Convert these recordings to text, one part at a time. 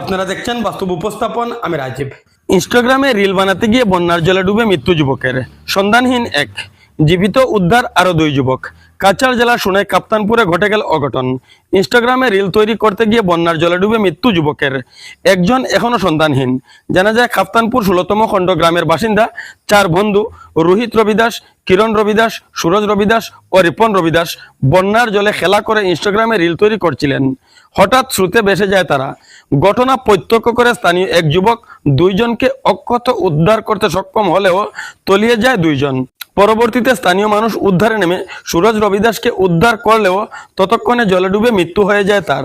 আপনারা দেখছেন বাস্তব উপস্থাপন, আমি রাজীব। ইনস্টাগ্রামে রিল বানাতে গিয়ে বন্যার জলে ডুবে মৃত্যু যুবকের। সন্ধানহীন এক, জীবিত উদ্ধার আরও দুই যুবক। কাছাড় জেলার শুনে কাপ্তানপুরে ঘটে গেল অঘটন। ইনস্টাগ্রামে রিল তৈরি করতে গিয়ে বন্যার জলে ডুবে মৃত্যু যুবকের। একজন এখনও সন্ধানহীন। জানা যায়, কাপ্তানপুর ষোলতম খণ্ড গ্রামের বাসিন্দা, চার বন্ধু, রোহিত রবিদাস, কিরণ রবিদাস, সুরজ রবিদাস ও রিপন রবিদাস বন্যার জলে খেলা করে ইনস্টাগ্রামে রিল তৈরি করছিলেন। হঠাৎ শ্রুতে বেসে যায় তারা। ঘটনা প্রত্যক্ষ করে স্থানীয় এক যুবক দুইজনকে অক্ষত উদ্ধার করতে সক্ষম হলেও তলিয়ে যায় দুইজন। পরবর্তীতে স্থানীয় মানুষ উদ্ধারে নেমে সুরজ রবিদাসকে উদ্ধার করলেও ততক্ষণে জলে ডুবে মৃত্যু হয়ে যায় তার।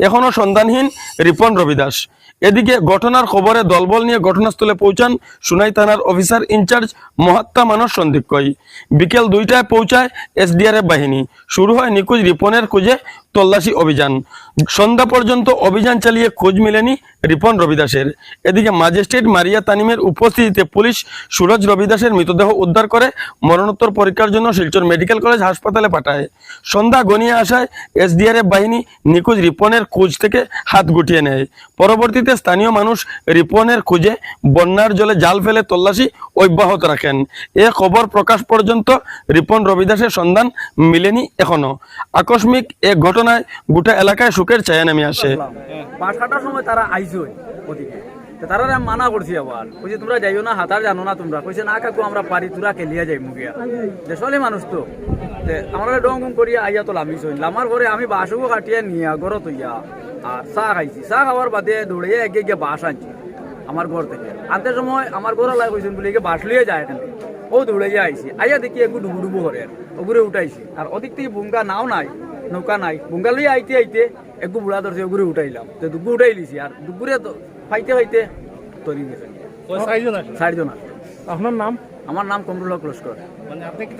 এখনও সন্ধানহীন রিপন রবিদাস। এদিকে ঘটনার খবরে দলবল নিয়ে ঘটনাস্থলে পৌঁছান সুনাই থানার officer in charge Mahatma Manas সন্দিক্ষই বিকেল দুইটায় পৌঁছায় এসডিআরএফ বাহিনী। শুরু হয় নিখোঁজ রিপনের খুঁজে তল্লাশি অভিযান। সন্ধ্যা পর্যন্ত অভিযান চালিয়ে খোঁজ মেলেনি রিপন রবিদাসের। এদিকে ম্যাজিস্ট্রেট মারিয়া তানিমের উপস্থিতিতে পুলিশ সুরজ রবিদাসের মৃতদেহ উদ্ধার করে মরণোত্তর পরীক্ষার জন্য শিলচর মেডিকেল কলেজ হাসপাতালে পাঠায়। সন্ধ্যা গনিয়ে আসায় এসডিআরএফ বাহিনী নিখোঁজ রিপনের খোঁজ থেকে হাত গুটিয়ে নেয়। পরবর্তীতে স্থানীয় মানুষ রিপনের খুঁজে বন্যার জলে জাল ফেলে তল্লাশি অব্যাহত রাখেন। এ খবর প্রকাশ পর্যন্ত রিপন রবিদাসের সন্ধান মিলেনি এখনও। আকস্মিক এক ঘটনায় গোটা এলাকায় শোকের ছায়া নেমে আসে। সময় তারা তারা মানা করছি তোমরা যাইও না, হাতার জানো না তোমরা। না আমরা তোরা যাই মুগিয়া মানুষ আমি বাসুকো কাটিয়া নিয়া তৈয়া আর চাহ খাইছি। চাহ খাওয়ার বাদে দৌড়ে এগে গিয়ে বাস আনছি আমার ঘর থেকে। আনতে সময় আমার ঘর লাই কইছেন বলে গিয়ে বাস লিয়ে যায় এখানে ও দৌড়াইয়া আইছি আইয়া দেখি একটু ডুবু ডুবু করে ওগুরে উঠাইছি। আর ওদিক থেকে বুঙ্গা নাও নাই নৌকা নাই। বুঙ্গা লইয়া আইতে আইতে একটু বুড়া ধরছে ওগুরে উঠাইলাম। তো দুগু উঠাই লিছি আর দুপুরে তো ফাইতে ফাইতে তৈরি গেছে। চারজন আপনার নাম? আমার নাম কমরুল্লাহ লস্কর মানে আপনি কি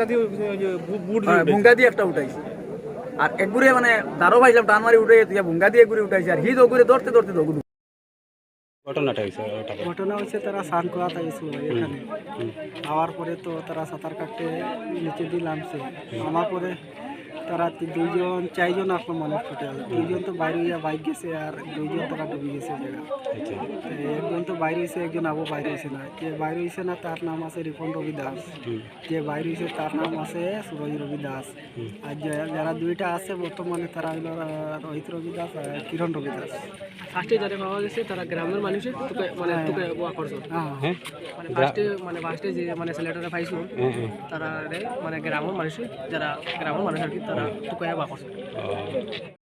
বুঙ্গা দিয়ে একটা উঠাইছি। আর একগুরে মানে দারো পাইছিলাম টান মারি উঠে তুই বুঙ্গা দিয়ে একগুরে উঠাইছি আর হিদ ওগুরে ধরতে ধরতে দগুর ঘটনাটা হয়েছে ওটা ঘটনা হচ্ছে তারা স্নান করাতে গেছিল এখানে। আওয়ার পরে তো তারা সাঁতার কাটতে নিচে দিয়ে নামছে। আমার পরে তারা দুইজন চারজন আসলো মানুষ টোটাল দুইজন তো বাইরে গিয়ে বাইক গেছে আর দুইজন তারা ডুবে গেছে জায়গা একজন তো বাইরে হয়েছে একজন আবু বাইরে হয়েছে না। যে বাইরে হয়েছে না তার নাম আছে রিপন রবি দাস যে বাইরে হয়েছে তার নাম আছে সুরজ রবি দাস আর যারা দুইটা আছে বর্তমানে তারা হইল রোহিত রবি দাস আর কিরণ রবি দাস ফার্স্টে যারা পাওয়া গেছে তারা গ্রামের মানুষের তোকে মানে তোকে ওয়া করছ। হ্যাঁ। মানে ফার্স্টে মানে ফার্স্টে যে মানে ছেলেটারা পাইছিল তারা মানে গ্রামের মানুষের যারা গ্রামের মানুষ আর কি তারা তোকে ওয়া করছ